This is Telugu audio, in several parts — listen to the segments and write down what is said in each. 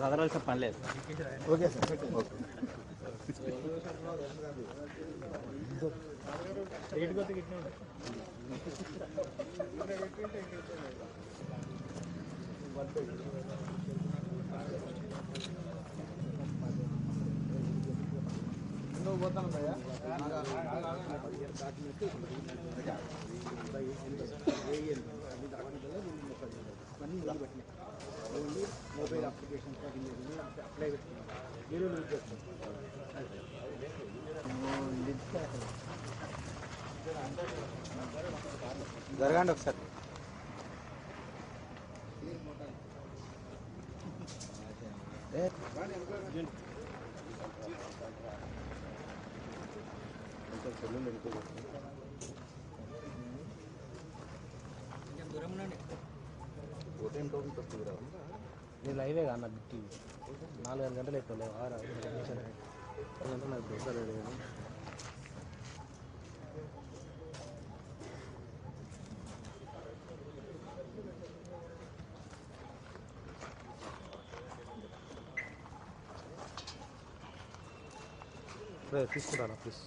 చదవాల్సిన పని లేదు ఓకే సార్. ఓకే నువ్వు పోతాను భయ్యా మొబైల్ అప్లికేషన్ అప్లై పెట్టుకున్నాను మీరు యూజ్ చేస్తారు జరగండి ఒకసారి. నేను లైవే కాదు నా బిట్టి నాలుగు ఐదు గంటలు ఎక్కువ లేవు. ఆరు ఐదు నిమిషాలు ఐదు గంటలు నాకు దోశ లేదు కానీ. తీసుకురా ప్లీజ్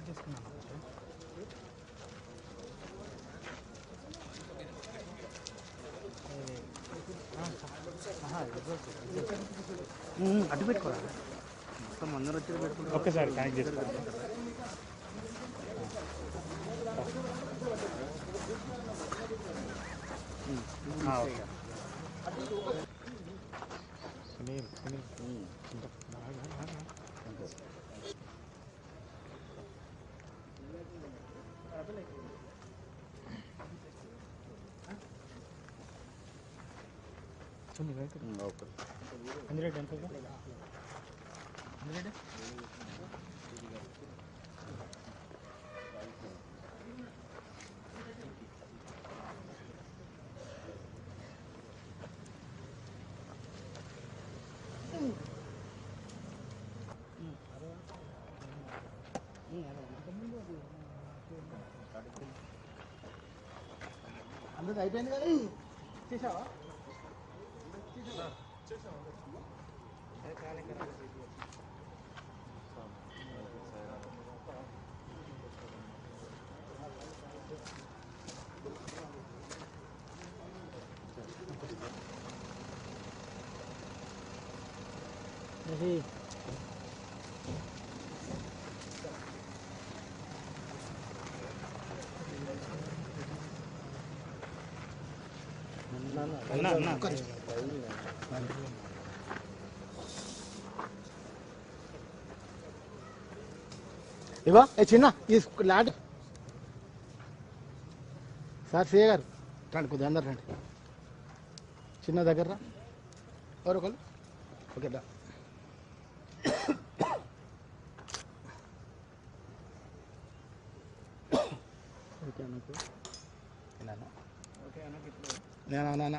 కనెక్ట్ చేసుకున్నాను అడ్డు పెట్టుకోవాలి. మొత్తం అందరూ వచ్చి పెట్టుకుంటారు. ఒక్కసారి కనెక్ట్ చేసుకోవాలి okay. Sunil Sunil. Okay hundred ఎంత హండ్రెడ్ అందరికి అయిపోయింది కదా చేసావా అన్న అన్న ఇవా ఏ చిన్న ఈ లాట్. సార్ సిఏ గారు. రండి కొద్దిగా అందరు రండి. చిన్న దగ్గర రా. ఎవరు ఒకళ్ళు? ఓకే దా. ఓకే అన్నకు నేను నాన్న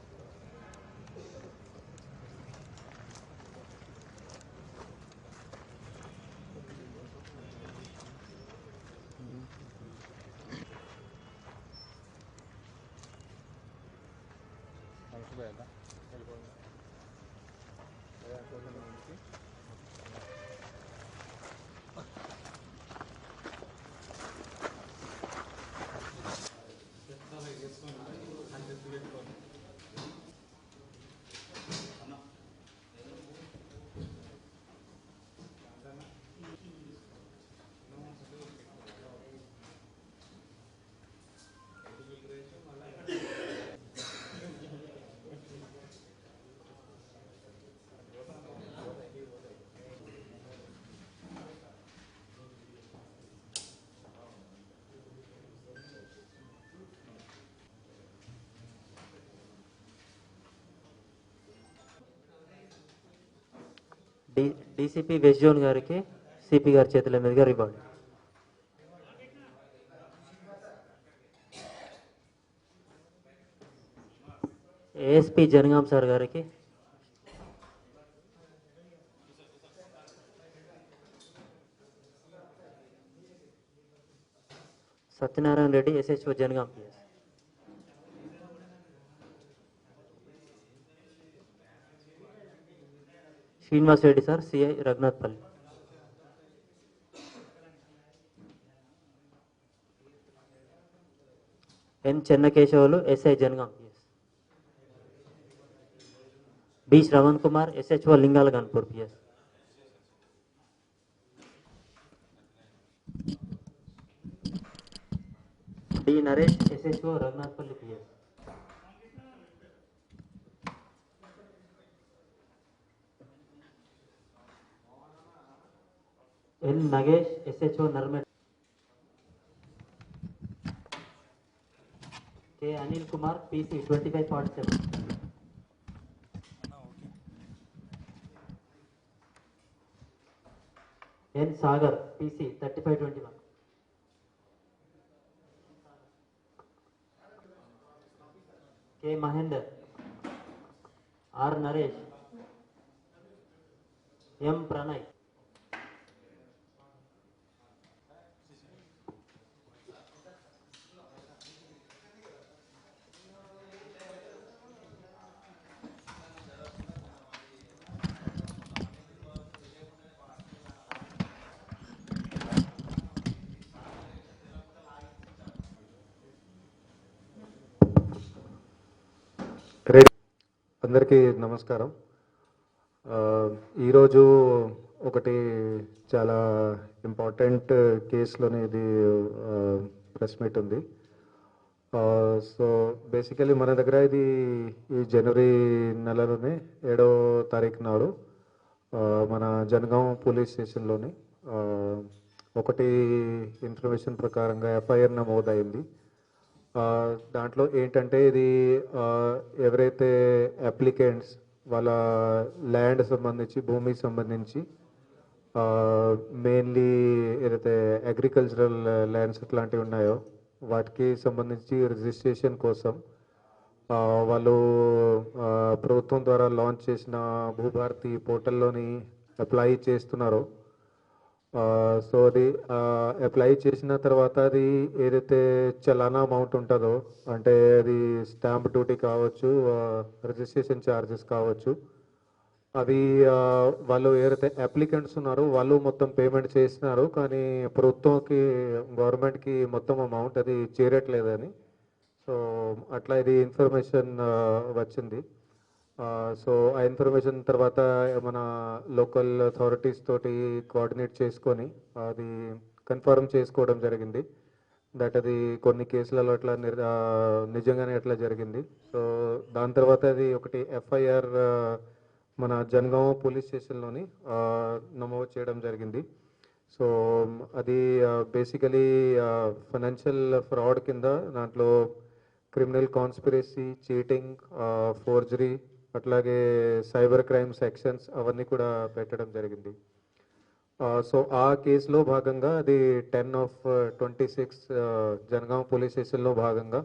బాగా చూపిస్తాను డి డీసీపీ వెస్ట్ జోన్ గారికి సిపి గారి చేతుల మీదుగా రివార్డ్ ఏఎస్పి జనగాం సార్ గారికి. Satyanarayana Reddy SHO Jangaon. PS Srinivas Reddy sir CI Raghunathpalli N Chennakesavulu SI Jangaon. PS B Shravan Kumar SHO Lingala Ganpur PS D Naresh SHO Raghunathpalli PS N Nagesh SHO Narmetta K Anil Kumar PC twenty five forty seven N Sagar PC thirty five twenty one K Mahender R Naresh M Pranay rate అందరికీ నమస్కారం. ఈరోజు ఒకటి చాలా ఇంపార్టెంట్ కేసులోనే ఇది ప్రెస్ మీట్ ఉంది. సో బేసికలీ మన దగ్గర ఇది ఈ జనవరి నెలలోనే ఏడో తారీఖు నాడు మన జనగాం పోలీస్ స్టేషన్లోని ఒకటి ఇన్ఫర్మేషన్ ప్రకారంగా ఎఫ్ఐఆర్ నమోదైంది. దాంట్లో ఏంటంటే ఇది ఎవరైతే అప్లికెంట్స్ వాళ్ళ ల్యాండ్ సంబంధించి భూమికి సంబంధించి మెయిన్లీ ఏదైతే అగ్రికల్చరల్ ల్యాండ్స్ అట్లాంటివి ఉన్నాయో వాటికి సంబంధించి రిజిస్ట్రేషన్ కోసం వాళ్ళు ప్రభుత్వం ద్వారా లాంచ్ చేసిన భూభారతి పోర్టల్లోని అప్లై చేస్తున్నారు. సో అది అప్లై చేసిన తర్వాత అది ఏదైతే చలానా అమౌంట్ ఉంటుందో అంటే అది స్టాంప్ డ్యూటీ కావచ్చు రిజిస్ట్రేషన్ ఛార్జెస్ కావచ్చు అవి వాళ్ళు ఏదైతే అప్లికెంట్స్ ఉన్నారో వాళ్ళు మొత్తం పేమెంట్ చేసినారు కానీ ప్రభుత్వంకి గవర్నమెంట్కి మొత్తం అమౌంట్ అది చేరట్లేదని. సో అట్లా ఇది ఇన్ఫర్మేషన్ వచ్చింది. సో ఆ ఇన్ఫర్మేషన్ తర్వాత మన లోకల్ అథారిటీస్ తోటి కోఆర్డినేట్ చేసుకొని అది కన్ఫర్మ్ చేసుకోవడం జరిగింది. దట్ అది కొన్ని కేసులలో అట్లా నిజంగానే అట్లా జరిగింది. సో దాని తర్వాత అది ఒకటి ఎఫ్ఐఆర్ మన జనగాం పోలీస్ స్టేషన్లోని నమోదు చేయడం జరిగింది. సో అది బేసికలీ ఫైనాన్షియల్ ఫ్రాడ్ కింద దాంట్లో క్రిమినల్ కాన్స్పిరసీ చీటింగ్ ఫోర్జరీ అట్లాగే సైబర్ క్రైమ్ సెక్షన్స్ అవన్నీ కూడా పెట్టడం జరిగింది. సో ఆ కేసులో భాగంగా అది ten of twenty six Jangaon police స్టేషన్లో భాగంగా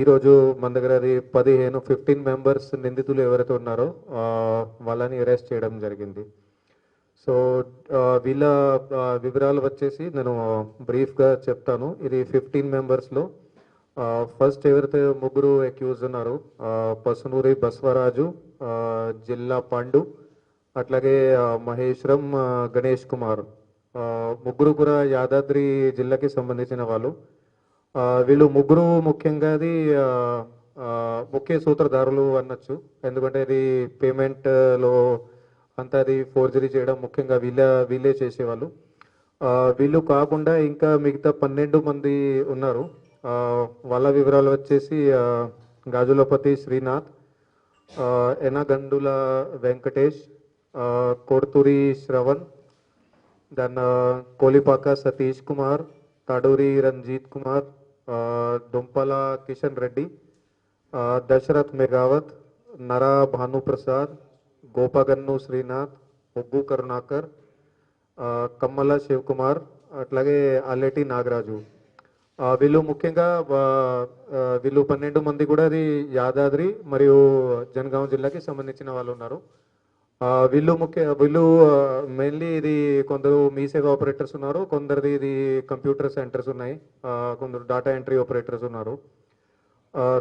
ఈరోజు మన దగ్గర అది పదిహేను ఫిఫ్టీన్ మెంబర్స్ నిందితులు ఎవరైతే ఉన్నారో వాళ్ళని అరెస్ట్ చేయడం జరిగింది. సో వీళ్ళ వివరాలు వచ్చేసి నేను బ్రీఫ్గా చెప్తాను. ఇది ఫిఫ్టీన్ మెంబర్స్లో ఫస్ట్ ఎవరైతే ముగ్గురు అక్యూజ్ ఉన్నారు పసునూరి బస్వరాజు జిల్లా పండు అట్లాగే మహేశ్వరం గణేష్ కుమార్ ముగ్గురు కూడా యాదాద్రి జిల్లాకి సంబంధించిన వాళ్ళు. వీళ్ళు ముగ్గురు ముఖ్యంగా అది ముఖ్య సూత్రధారులు అనొచ్చు. ఎందుకంటే ఇది పేమెంట్లో అంతా అది ఫోర్జరీ చేయడం ముఖ్యంగా వీళ్ళ వీళ్ళే చేసేవాళ్ళు. వీళ్ళు కాకుండా ఇంకా మిగతా పన్నెండు మంది ఉన్నారు. వాళ్ళ వివరాలు వచ్చేసి ఆ, గాజులపతి శ్రీనాథ్ ఆ, ఎనగండుల వెంకటేష్ ఆ, కొడుతూరి శ్రవణ్ దెన్ కోలిపాక సతీష్ కుమార్ తడూరి రంజిత్ కుమార్ ఆ, దుంపల కిషన్ రెడ్డి ఆ, దశరథ్ మెగావత్ నరా భానుప్రసాద్ గోపగన్ను శ్రీనాథ్ ఒగ్గు కరుణాకర్ ఆ, కమ్మల శివకుమార్ అట్లాగే అల్లెటి నాగరాజు. ఆ, వీళ్ళు ముఖ్యంగా వీళ్ళు పన్నెండు మంది కూడా అది యాదాద్రి మరియు జనగాం జిల్లాకి సంబంధించిన వాళ్ళు ఉన్నారు. వీళ్ళు ముఖ్య వీళ్ళు మెయిన్లీ ఇది కొందరు మీ సేవ ఆపరేటర్స్ ఉన్నారు కొందరిది ఇది కంప్యూటర్ సెంటర్స్ ఉన్నాయి. కొందరు డేటా ఎంట్రీ ఆపరేటర్స్ ఉన్నారు.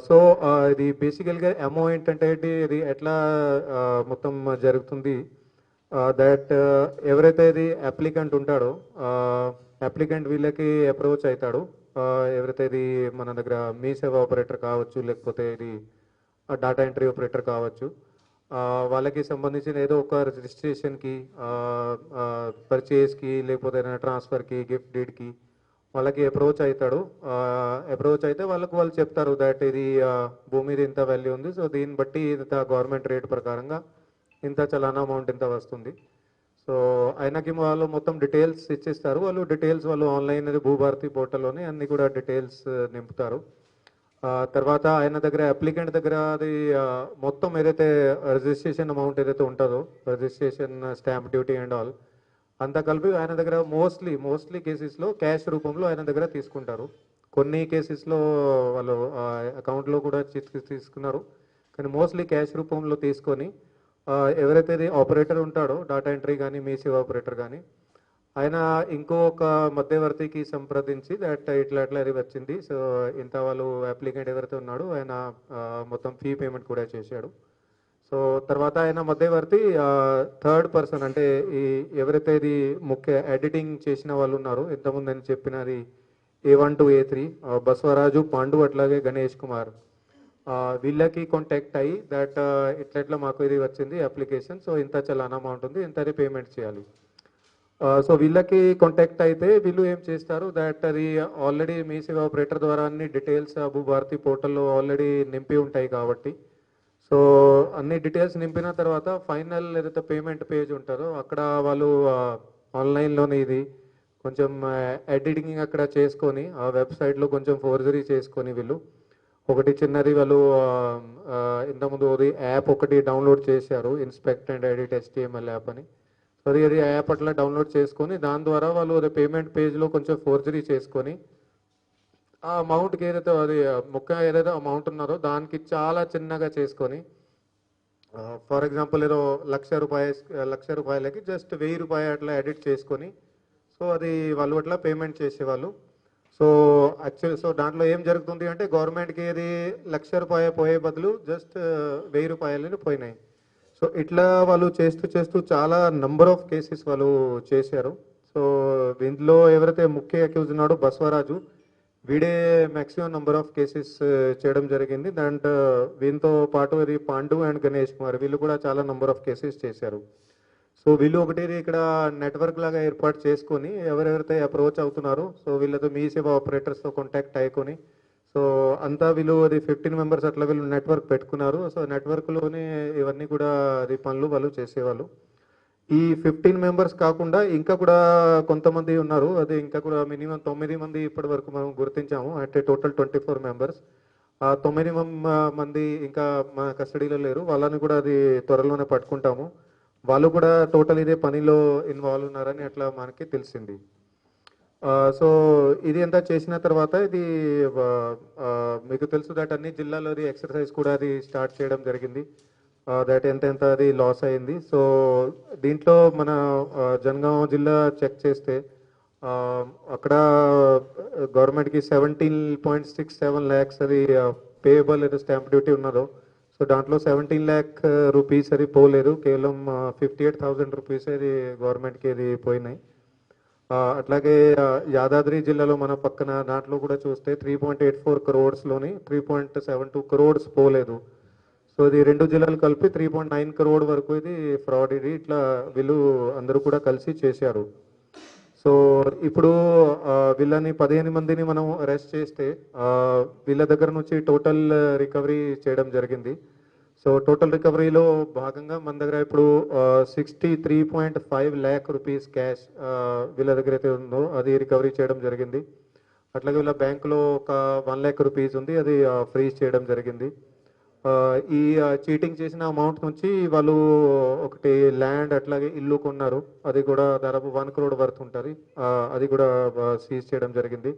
సో ఇది బేసికల్గా ఎమో ఏంటంటే ఇది ఎట్లా మొత్తం జరుగుతుంది? దట్ ఎవరైతే ఇది అప్లికెంట్ ఉంటాడో అప్లికెంట్ వీళ్ళకి అప్రోచ్ అవుతాడు ఎవరైతే ఇది మన దగ్గర మీ సేవ ఆపరేటర్ కావచ్చు లేకపోతే ఇది డేటా ఎంట్రీ ఆపరేటర్ కావచ్చు వాళ్ళకి సంబంధించిన ఏదో ఒక రిజిస్ట్రేషన్కి పర్చేస్కి లేకపోతే ఏదైనా ట్రాన్స్ఫర్కి గిఫ్ట్ డీడ్కి వాళ్ళకి అప్రోచ్ అవుతాడు. అప్రోచ్ అయితే వాళ్ళకు వాళ్ళు చెప్తారు దట్ ఇది భూమి భూమిది ఇంత వాల్యూ ఉంది సో దీన్ని బట్టి ఇంత గవర్నమెంట్ రేట్ ప్రకారంగా ఇంత చలానా అమౌంట్ ఇంత వస్తుంది. సో ఆయనకి వాళ్ళు మొత్తం డీటెయిల్స్ ఇచ్చేస్తారు. వాళ్ళు డీటెయిల్స్ వాళ్ళు ఆన్లైన్ భూభారతి పోర్టల్లోనే అన్ని కూడా డీటెయిల్స్ నింపుతారు. తర్వాత ఆయన దగ్గర అప్లికెంట్ దగ్గర అది మొత్తం ఏదైతే రిజిస్ట్రేషన్ అమౌంట్ ఏదైతే ఉంటుందో registration stamp duty and all అంతా కలిపి ఆయన దగ్గర మోస్ట్లీ మోస్ట్లీ కేసెస్లో క్యాష్ రూపంలో ఆయన దగ్గర తీసుకుంటారు. కొన్ని కేసెస్లో వాళ్ళు అకౌంట్లో కూడా తీసుకున్నారు. కానీ మోస్ట్లీ క్యాష్ రూపంలో తీసుకొని ఎవరైతే ఆపరేటర్ ఉంటాడో డాటా ఎంట్రీ కానీ మీ సేవ ఆపరేటర్ కానీ ఆయన ఇంకొక మధ్యవర్తికి సంప్రదించి దట్ ఇట్లా ఇట్లా అది వచ్చింది. సో ఇంత వాళ్ళు అప్లికెంట్ ఎవరైతే ఉన్నాడో ఆయన మొత్తం ఫీ పేమెంట్ కూడా చేశాడు. సో తర్వాత ఆయన మధ్యవర్తి థర్డ్ పర్సన్ అంటే ఈ ఎవరైతే ఇది ముఖ్య ఎడిటింగ్ చేసిన వాళ్ళు ఉన్నారో ఇంతకుముందు నేను చెప్పినది A one to A three Basavaraju Pandu అట్లాగే గణేష్ కుమార్. వీళ్ళకి కాంటాక్ట్ అయ్యి దట్ ఇట్లా ఇట్లా మాకు ఇది వచ్చింది అప్లికేషన్ సో ఇంత చలానా అమౌంట్ ఉంది ఇంత పేమెంట్ చేయాలి. సో వీళ్ళకి కాంటాక్ట్ అయితే వీళ్ళు ఏం చేస్తారు దట్ అది ఆల్రెడీ మీ సేవ ఆపరేటర్ ద్వారా అన్ని డీటెయిల్స్ భారతి పోర్టల్లో ఆల్రెడీ నింపి ఉంటాయి కాబట్టి. సో అన్ని డీటెయిల్స్ నింపిన తర్వాత ఫైనల్ ఏదైతే పేమెంట్ పేజ్ ఉంటారో అక్కడ వాళ్ళు ఆన్లైన్లోనే ఇది కొంచెం ఎడిటింగ్ అక్కడ చేసుకొని ఆ వెబ్సైట్లో కొంచెం ఫోర్జరీ చేసుకొని వీళ్ళు ఒకటి చిన్నది వాళ్ళు ఇంతకుముందు అది యాప్ ఒకటి డౌన్లోడ్ చేశారు inspect and edit HTML app అని. సో అది అది యాప్ అట్లా డౌన్లోడ్ చేసుకొని దాని ద్వారా వాళ్ళు అది పేమెంట్ పేజ్లో కొంచెం ఫోర్జరీ చేసుకొని ఆ అమౌంట్కి ఏదైతే అది ముఖ్య ఏదైతే అమౌంట్ ఉన్నారో దానికి చాలా చిన్నగా చేసుకొని ఫర్ ఎగ్జాంపుల్ ఏదో లక్ష రూపాయ లక్ష రూపాయలకి జస్ట్ వెయ్యి రూపాయలు అట్లా ఎడిట్ చేసుకొని సో అది వాళ్ళు అట్లా పేమెంట్ చేసేవాళ్ళు. సో యాక్చువల్ సో దాంట్లో ఏం జరుగుతుంది అంటే గవర్నమెంట్కి ఇది లక్ష రూపాయ పోయే బదులు జస్ట్ వెయ్యి రూపాయలని పోయినాయి. సో ఇట్లా వాళ్ళు చేస్తూ చేస్తూ చాలా నంబర్ ఆఫ్ కేసెస్ వాళ్ళు చేశారు. సో దీంట్లో ఎవరైతే ముఖ్య అక్యూజ్ ఉన్నాడో బసవరాజు వీడే మ్యాక్సిమం నంబర్ ఆఫ్ కేసెస్ చేయడం జరిగింది. దాంట్లో వీంతో పాటు ఇది పాండు అండ్ గణేష్ కుమార్ వీళ్ళు కూడా చాలా నంబర్ ఆఫ్ కేసెస్ చేశారు. సో వీళ్ళు ఒకటే ఇక్కడ నెట్వర్క్ లాగా ఏర్పాటు చేసుకొని ఎవరెవరితో అప్రోచ్ అవుతున్నారు సో వీళ్ళతో మీ సేవ ఆపరేటర్స్తో కాంటాక్ట్ అయికొని సో అంతా వీళ్ళు అది ఫిఫ్టీన్ మెంబర్స్ అట్లా వీళ్ళు నెట్వర్క్ పెట్టుకున్నారు. సో నెట్వర్క్లోనే ఇవన్నీ కూడా అది పనులు వాళ్ళు చేసేవాళ్ళు. ఈ ఫిఫ్టీన్ మెంబర్స్ కాకుండా ఇంకా కూడా కొంతమంది ఉన్నారు. అది ఇంకా కూడా మినిమం తొమ్మిది మంది ఇప్పటి వరకు మనం గుర్తించాము. అంటే టోటల్ ట్వంటీ ఫోర్ మెంబర్స్ ఆ తొమ్మిది మంది ఇంకా మా కస్టడీలో లేరు. వాళ్ళని కూడా అది త్వరలోనే పట్టుకుంటాము. వాళ్ళు కూడా టోటల్ ఇదే పనిలో ఇన్వాల్వ్ ఉన్నారని అట్లా మనకి తెలిసింది. సో ఇది అంతా చేసిన తర్వాత ఇది మీకు తెలుసు దట్ అన్ని జిల్లాలో అది ఎక్సర్సైజ్ కూడా అది స్టార్ట్ చేయడం జరిగింది. దట్ ఎంత ఎంత అది లాస్ అయింది. సో దీంట్లో మన జనగాం జిల్లా చెక్ చేస్తే అక్కడ గవర్నమెంట్కి seventeen point six seven lakhs అది పేయబుల్ ఏదో స్టాంప్ డ్యూటీ ఉన్నదో సో దాంట్లో సెవెంటీన్ ల్యాక్ రూపీస్ అది పోలేదు. కేవలం ఫిఫ్టీ ఎయిట్ థౌసండ్ రూపీస్ అది గవర్నమెంట్కి అది పోయినాయి. అట్లాగే యాదాద్రి జిల్లాలో మన పక్కన దాంట్లో కూడా చూస్తే three point eight four క్రోడ్స్లోని three point seven two crores పోలేదు. సో ఇది రెండు జిల్లాలు కలిపి త్రీ పాయింట్ నైన్ క్రోడ్ వరకు ఇది ఫ్రాడ్ ఇది ఇట్లా వీళ్ళు అందరూ కూడా కలిసి చేశారు. సో ఇప్పుడు వీళ్ళని పదిహేను మందిని మనం అరెస్ట్ చేస్తే వీళ్ళ దగ్గర నుంచి టోటల్ రికవరీ చేయడం జరిగింది. సో టోటల్ రికవరీలో భాగంగా మన దగ్గర ఇప్పుడు sixty three point five lakh rupees cash వీళ్ళ దగ్గర అయితే ఉందో అది రికవరీ చేయడం జరిగింది. అట్లాగే వీళ్ళ బ్యాంకులో ఒక వన్ ల్యాక్ రూపీస్ ఉంది అది ఫ్రీజ్ చేయడం జరిగింది. ఈ చీటింగ్ చేసిన అమౌంట్ నుంచి వాళ్ళు ఒకటి ల్యాండ్ అట్లాగే ఇల్లు కొన్నారు. అది కూడా దాదాపు వన్ క్రోడ్ వర్త్ ఉంటుంది. అది కూడా సీజ్ చేయడం జరిగింది.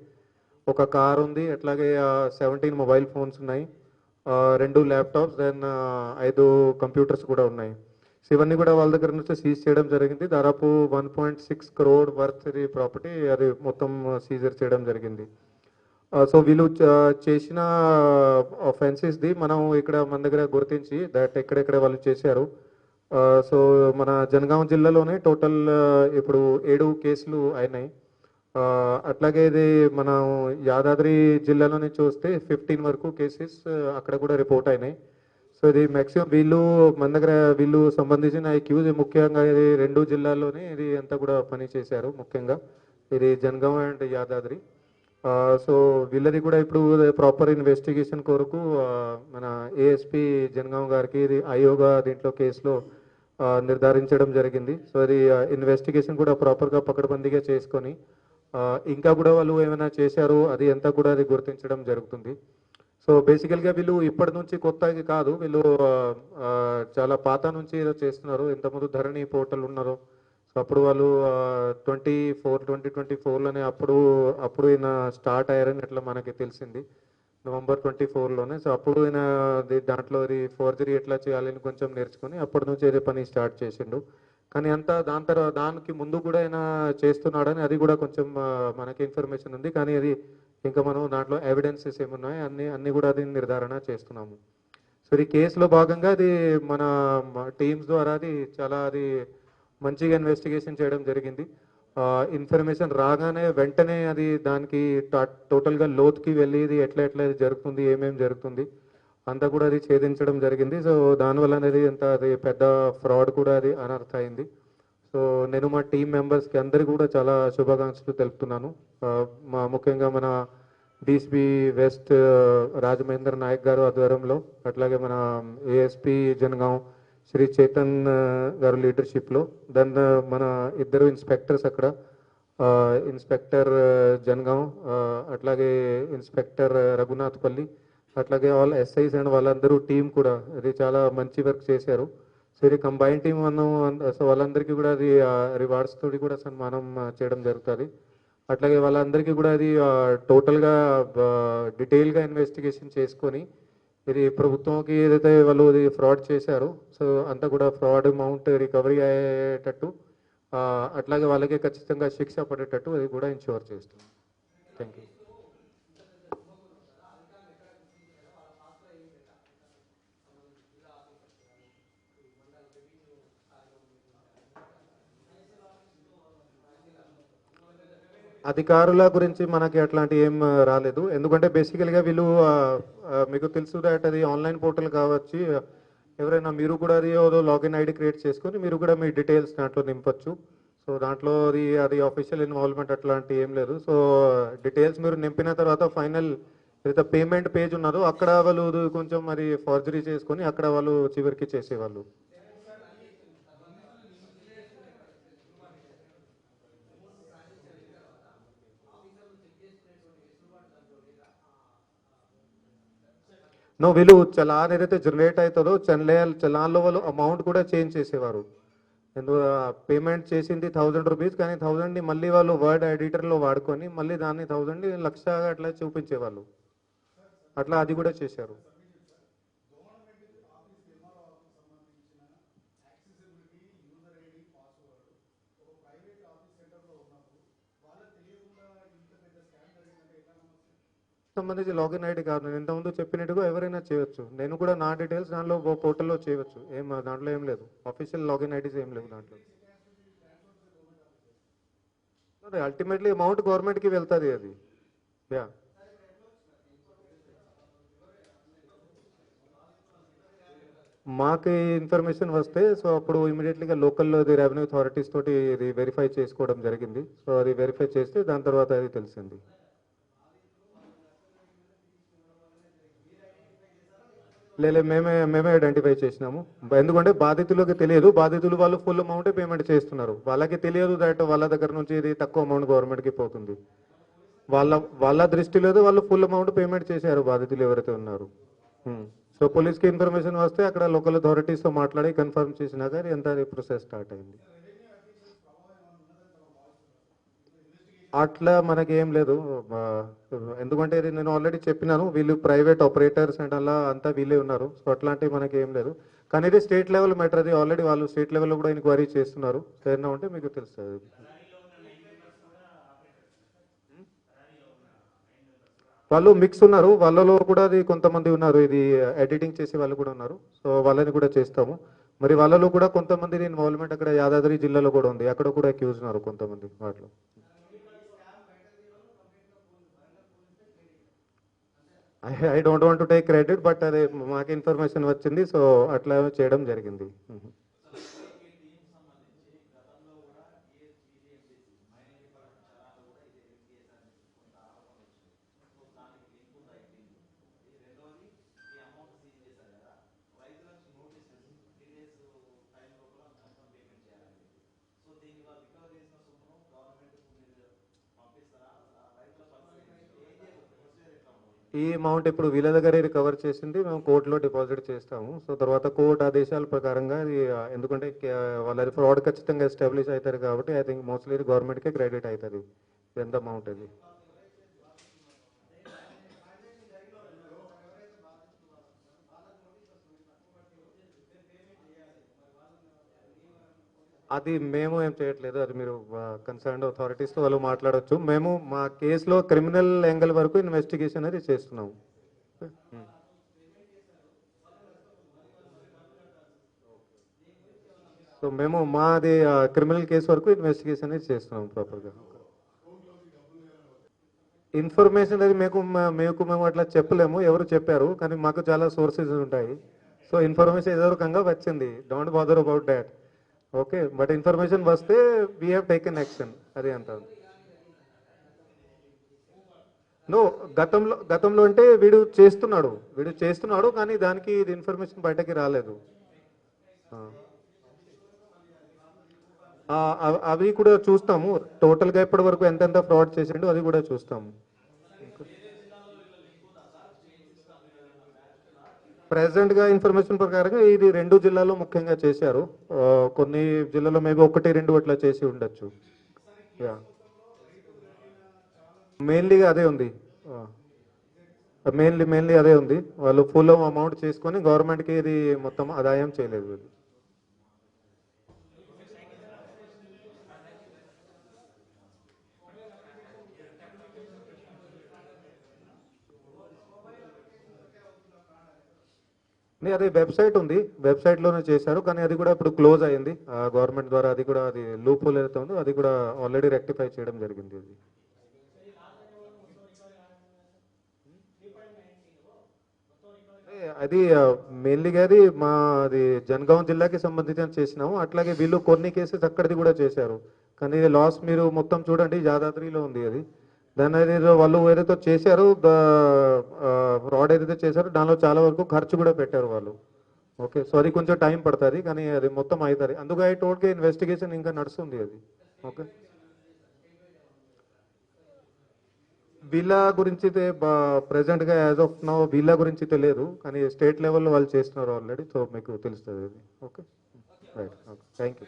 ఒక కార్ ఉంది అట్లాగే సెవెంటీన్ మొబైల్ ఫోన్స్ ఉన్నాయి. రెండు ల్యాప్టాప్స్ దెన్ ఐదు కంప్యూటర్స్ కూడా ఉన్నాయి. సో ఇవన్నీ కూడా వాళ్ళ దగ్గర నుంచి సీజ్ చేయడం జరిగింది. దాదాపు one point six crore worth property అది మొత్తం సీజర్ చేయడం జరిగింది. సో వీళ్ళు చేసిన offences ది మనం ఇక్కడ మన దగ్గర గుర్తించి దట్ ఎక్కడెక్కడ వాళ్ళు చేశారు. సో మన జనగాం జిల్లాలోనే టోటల్ ఇప్పుడు ఏడు కేసులు అయినాయి. అట్లాగే ఇది మనం యాదాద్రి జిల్లాలోనే చూస్తే ఫిఫ్టీన్ వరకు కేసెస్ అక్కడ కూడా రిపోర్ట్ అయినాయి. సో ఇది మ్యాక్సిమం వీళ్ళు మన దగ్గర వీళ్ళు సంబంధించిన క్యూజ్ ముఖ్యంగా ఇది రెండు జిల్లాల్లోనే ఇది అంతా కూడా పని చేశారు ముఖ్యంగా ఇది జనగాం అండ్ యాదాద్రి. సో వీళ్ళది కూడా ఇప్పుడు ప్రాపర్ ఇన్వెస్టిగేషన్ కొరకు మన ఏఎస్పి జనగాం గారికి ఇది అయోగా దీంట్లో కేసులో నిర్ధారించడం జరిగింది. సో అది ఇన్వెస్టిగేషన్ కూడా ప్రాపర్గా పకడ్బందీగా చేసుకొని ఇంకా కూడా వాళ్ళు ఏమైనా చేశారు అది అంతా కూడా అది గుర్తించడం జరుగుతుంది. సో బేసికల్గా వీళ్ళు ఇప్పటి నుంచి కొత్తగా కాదు. వీళ్ళు చాలా పాత నుంచి ఏదో చేస్తున్నారు. ఇంతకుముందు ధరణి పోర్టల్ ఉన్నారో సో అప్పుడు వాళ్ళు ట్వంటీ ఫోర్ ట్వంటీ ట్వంటీ ఫోర్లోనే అప్పుడు అప్పుడు ఈయన స్టార్ట్ అయ్యారని ఇట్లా మనకి తెలిసింది. నవంబర్ ట్వంటీ ఫోర్లోనే సో అప్పుడు ఈయన దాంట్లో ఇది ఫోర్జరీ ఎట్లా చేయాలని కొంచెం నేర్చుకుని అప్పటి నుంచి ఏదో పని స్టార్ట్ చేసిండు. కానీ అంత దాని తర్వాత దానికి ముందు కూడా ఆయన చేస్తున్నాడని అది కూడా కొంచెం మనకి ఇన్ఫర్మేషన్ ఉంది. కానీ అది ఇంకా మనం దాంట్లో ఎవిడెన్సెస్ ఏమున్నాయి అన్ని అన్ని కూడా అది నిర్ధారణ చేస్తున్నాము. సో ఈ కేసులో భాగంగా అది మన టీమ్స్ ద్వారా అది చాలా అది మంచిగా ఇన్వెస్టిగేషన్ చేయడం జరిగింది. ఇన్ఫర్మేషన్ రాగానే వెంటనే అది దానికి టా- టోటల్గా లోతుకి వెళ్ళి ఇది ఎట్లా ఎట్లా ఇది జరుగుతుంది ఏమేమి జరుగుతుంది అంతా కూడా అది ఛేదించడం జరిగింది. సో దానివల్ల అనేది ఎంత అది పెద్ద ఫ్రాడ్ కూడా అది అనర్థ అయింది సో నేను మా టీం మెంబర్స్కి అందరికీ కూడా చాలా శుభాకాంక్షలు తెలుపుతున్నాను. మా ముఖ్యంగా మన డిసిపి వెస్ట్ రాజమహేంద్ర నాయక్ గారు ఆధ్వర్యంలో అట్లాగే మన ఏఎస్పి జనగాం శ్రీ చేతన్ గారు లీడర్షిప్లో దెన్ మన ఇద్దరు ఇన్స్పెక్టర్స్ అక్కడ. ఇన్స్పెక్టర్ జన్గాం అట్లాగే ఇన్స్పెక్టర్ రఘునాథ్పల్లి అట్లాగే ఆల్ ఎస్ఐస్ అండ్ వాళ్ళందరూ టీం కూడా. అది చాలా మంచి వర్క్ చేశారు. సో ఇది కంబైన్ టీం మనం సో వాళ్ళందరికీ కూడా అది రివార్డ్స్ తోటి కూడా సన్మానం చేయడం జరుగుతుంది. అట్లాగే వాళ్ళందరికీ కూడా అది టోటల్గా డీటెయిల్గా ఇన్వెస్టిగేషన్ చేసుకొని ఇది ప్రభుత్వంకి ఏదైతే వాళ్ళు ఇది ఫ్రాడ్ చేశారో సో అంతా కూడా ఫ్రాడ్ అమౌంట్ రికవరీ అయ్యేటట్టు అట్లాగే వాళ్ళకి ఖచ్చితంగా శిక్ష పడేటట్టు అది కూడా ఇన్షూర్ చేస్తుంది. థ్యాంక్ యూ అధికారుల గురించి మనకి అట్లాంటి ఏం రాలేదు. ఎందుకంటే బేసికల్గా వీళ్ళు మీకు తెలుసు దాట్ అది ఆన్లైన్ పోర్టల్ కావచ్చు ఎవరైనా మీరు కూడా అది ఏదో లాగిన్ ఐడి క్రియేట్ చేసుకొని మీరు కూడా మీ డీటెయిల్స్ దాంట్లో నింపొచ్చు. సో దాంట్లో అది అది ఆఫీషియల్ ఇన్వాల్వ్మెంట్ అట్లాంటి ఏం లేదు. సో డీటెయిల్స్ మీరు నింపిన తర్వాత ఫైనల్ ఏదైతే పేమెంట్ పేజ్ ఉన్నదో అక్కడ వాళ్ళు కొంచెం మరి ఫార్జరీ చేసుకొని అక్కడ వాళ్ళు చివరికి చేసేవాళ్ళు. వీళ్ళు చలాన్ ఏదైతే జనరేట్ అవుతుందో చలే చలాన్లో వాళ్ళు అమౌంట్ కూడా చేంజ్ చేసేవారు. ఎందు పేమెంట్ చేసింది థౌజండ్ రూపీస్ కానీ థౌజండ్ని మళ్ళీ వాళ్ళు వర్డ్ ఎడిటర్లో వాడుకొని మళ్ళీ దాన్ని థౌజండ్ని లక్ష అట్లా చూపించేవాళ్ళు. అట్లా అది కూడా చేశారు. సంబంధించి లాగిన్ ఐడి కాదు. నేను ఇంతకుముందు చెప్పినట్టుగా ఎవరైనా చేయొచ్చు. నేను కూడా నా డీటెయిల్స్ దానిలో పోర్టల్లో చేయొచ్చు. ఏం దాంట్లో ఏం లేదు. అఫీషియల్ లాగిన్ ఐడీస్ ఏం లేవు దాంట్లో. అల్టిమేట్లీ అమౌంట్ గవర్నమెంట్కి వెళ్తుంది అది. యా మాకు ఇన్ఫర్మేషన్ వస్తే సో అప్పుడు ఇమీడియట్లీగా లోకల్లో అది రెవెన్యూ అథారిటీస్ తోటి ఇది వెరిఫై చేసుకోవడం జరిగింది. సో అది వెరిఫై చేస్తే దాని తర్వాత అది తెలిసింది. లేదు మేమే మేమే ఐడెంటిఫై చేసినాము. ఎందుకంటే బాధితులకు తెలియదు. బాధితులు వాళ్ళు ఫుల్ అమౌంటే పేమెంట్ చేస్తున్నారు. వాళ్ళకి తెలియదు దట్ వాళ్ళ దగ్గర నుంచి ఇది తక్కువ అమౌంట్ గవర్నమెంట్కి పోతుంది. వాళ్ళ వాళ్ళ దృష్టిలో వాళ్ళు ఫుల్ అమౌంట్ పేమెంట్ చేశారు బాధితులు ఎవరైతే ఉన్నారు. సో పోలీస్కి ఇన్ఫర్మేషన్ వస్తే అక్కడ లోకల్ అథారిటీస్తో మాట్లాడి కన్ఫర్మ్ చేసినాక అది ఎంత ప్రొసెస్ స్టార్ట్ అయింది. అట్లా మనకి ఏం లేదు ఎందుకంటే ఇది నేను ఆల్రెడీ చెప్పినాను వీళ్ళు ప్రైవేట్ ఆపరేటర్స్ అండ్ అలా అంతా వీళ్ళే ఉన్నారు. సో అట్లాంటివి మనకి ఏం లేదు. కానీ ఇది స్టేట్ లెవెల్ మ్యాటర్ అది. ఆల్రెడీ వాళ్ళు స్టేట్ లెవెల్లో కూడా ఎంక్వైరీ చేస్తున్నారు. ఏదైనా ఉంటే మీకు తెలుస్తుంది. వాళ్ళు మిక్స్ ఉన్నారు. వాళ్ళలో కూడా అది కొంతమంది ఉన్నారు. ఇది ఎడిటింగ్ చేసే వాళ్ళు కూడా ఉన్నారు. సో వాళ్ళని కూడా చేస్తాము. మరి వాళ్ళలో కూడా కొంతమంది ఇన్వాల్వ్మెంట్ అక్కడ యాదాద్రి జిల్లాలో కూడా ఉంది. అక్కడ కూడా అక్యూజ్ ఉన్నారు కొంతమంది వాటిలో. I don't want to take credit but అదే మాకు ఇన్ఫర్మేషన్ వచ్చింది సో అట్లా చేయడం జరిగింది. ఈ అమౌంట్ ఇప్పుడు వీళ్ళ దగ్గర రికవర్ చేసింది మేము కోర్టులో డిపాజిట్ చేస్తాము. సో తర్వాత కోర్టు ఆదేశాల ప్రకారంగా ఇది ఎందుకంటే వాళ్ళది వాళ్ళ ఫ్రాడ్ ఖచ్చితంగా ఎస్టాబ్లిష్ అవుతారు కాబట్టి ఐ థింక్ మోస్ట్లీ ఇది గవర్నమెంట్కే క్రెడిట్ అవుతుంది. ఎంత అమౌంట్ అది? అది మేము ఏం చేయట్లేదు. అది మీరు కన్సర్న్ అథారిటీస్తో వాళ్ళు మాట్లాడవచ్చు మేము మా కేసులో క్రిమినల్ యాంగిల్ వరకు ఇన్వెస్టిగేషన్ అనేది చేస్తున్నాము. సో మేము మాది క్రిమినల్ కేసు వరకు ఇన్వెస్టిగేషన్ అనేది చేస్తున్నాం ప్రాపర్గా ఇన్ఫర్మేషన్ అది మీకు మీకు మేము అట్లా చెప్పలేము. ఎవరు చెప్పారు? కానీ మాకు చాలా సోర్సెస్ ఉంటాయి. సో ఇన్ఫర్మేషన్ ఏదో రకంగా వచ్చింది. Don't bother about that okay but information వస్తే వీ హ్యావ్ టేకెన్ యాక్షన్ అది అంత నో గతంలో గతంలో అంటే వీడు చేస్తున్నాడు. వీడు చేస్తున్నాడు కానీ దానికి ఇది ఇన్ఫర్మేషన్ బయటకి రాలేదు. అవి కూడా చూస్తాము. టోటల్గా ఇప్పటి వరకు ఎంతెంత ఫ్రాడ్ చేసిండో అది కూడా చూస్తాము. ప్రజెంట్గా ఇన్ఫర్మేషన్ ప్రకారంగా ఇది రెండు జిల్లాలో ముఖ్యంగా చేశారు. కొన్ని జిల్లాలో మేబీ ఒకటి రెండు అట్లా చేసి ఉండొచ్చు. యా. మెయిన్లీగా అదే ఉంది. మెయిన్లీ మెయిన్లీ అదే ఉంది. వాళ్ళు ఫుల్ అమౌంట్ చేసుకొని గవర్నమెంట్కి ఇది మొత్తం ఆదాయం చేయలేదు. వీళ్ళు నీ అది వెబ్సైట్ ఉంది. వెబ్సైట్లోనే చేశారు. కానీ అది కూడా ఇప్పుడు క్లోజ్ అయింది. గవర్నమెంట్ ద్వారా అది కూడా అది లూప్ హోల్ ఏదైతే ఉందో అది కూడా ఆల్రెడీ రెక్టిఫై చేయడం జరిగింది అది. అది మెయిన్లీగా అది మా అది జనగాం జిల్లాకి సంబంధించిన చేసినాము. అట్లాగే వీళ్ళు కొన్ని కేసెస్ అక్కడిది కూడా చేశారు. కానీ లాస్ మీరు మొత్తం చూడండి యాదాద్రిలో ఉంది అది. దాని వాళ్ళు ఏదైతే చేశారో ఫ్రాడ్ ఏదైతే చేశారో దానిలో చాలా వరకు ఖర్చు కూడా పెట్టారు వాళ్ళు. ఓకే సో అది కొంచెం టైం పడుతుంది కానీ అది మొత్తం అవుతుంది అందుకు ఐ టోట్గా ఇన్వెస్టిగేషన్ ఇంకా నడుస్తుంది అది. ఓకే. వీళ్ళ గురించి అయితే ప్రెసెంట్గా యాజ్ ఆఫ్ నౌ వీళ్ళ గురించి తెలియదు కానీ స్టేట్ లెవెల్లో వాళ్ళు చేస్తున్నారు ఆల్రెడీ సో మీకు తెలుస్తుంది అది. Okay? Right okay thank you